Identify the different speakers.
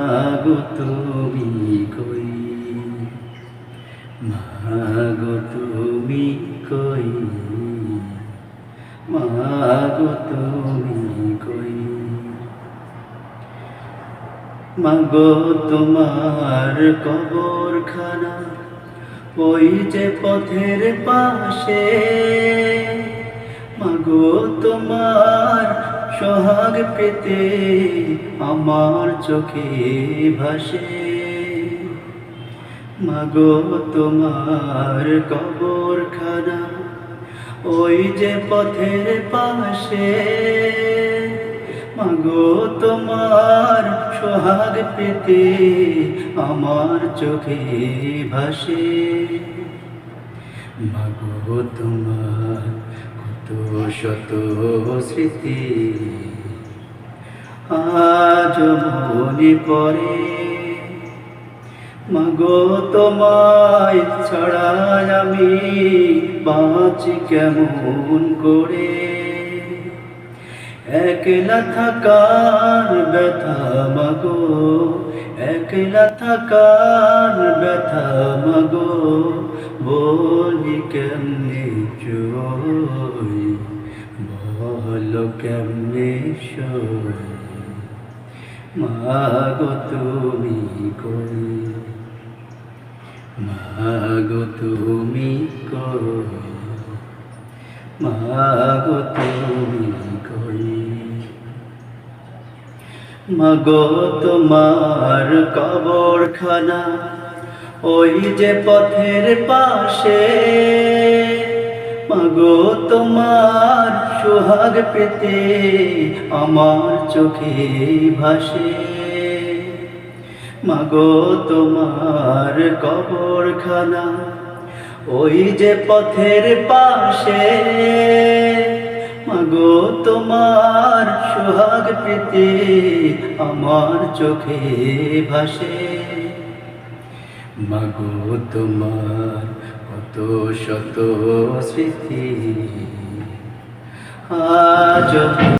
Speaker 1: মাগো তুমি কই? মাগো তুমি কই? মাগো তুমি কই? মাগো তোমার কবরখানা ওই যে পথের পাশে। মাগো তোমার সোহাগ পেতে আমার চোখে ভাসে। মাগো তোমার কবরখানা, ওই যে পথের পাশে। মাগো তোমার সোহাগ পেতে আমার চোখে ভাসে। মাগো তোমার শত স্মৃতি। আজ মনে পড়ে, মাগো, তোমায় ছাড়া আমি বাঁচি কেমন করে? একলা থাকার ব্যথা, মাগো। একলা থাকার ব্যথা মাগো বলি কেমনে চই বলো কেমনে সই মাগো তুমি কই মাগো তুমি কই মাগো তুমি কই মাগো তোমার কবরখানা, ওই যে পথের পাশে। মাগো তোমার সোহাগ পেতে আমার চোখে ভাসে। মাগো তোমার কবরখানা, ওই যে পথের পাশে। মাগো তোমার সোহাগ পেতে আমার চোখে ভাসে। মাগো তোমার কত শত স্মৃতি আজ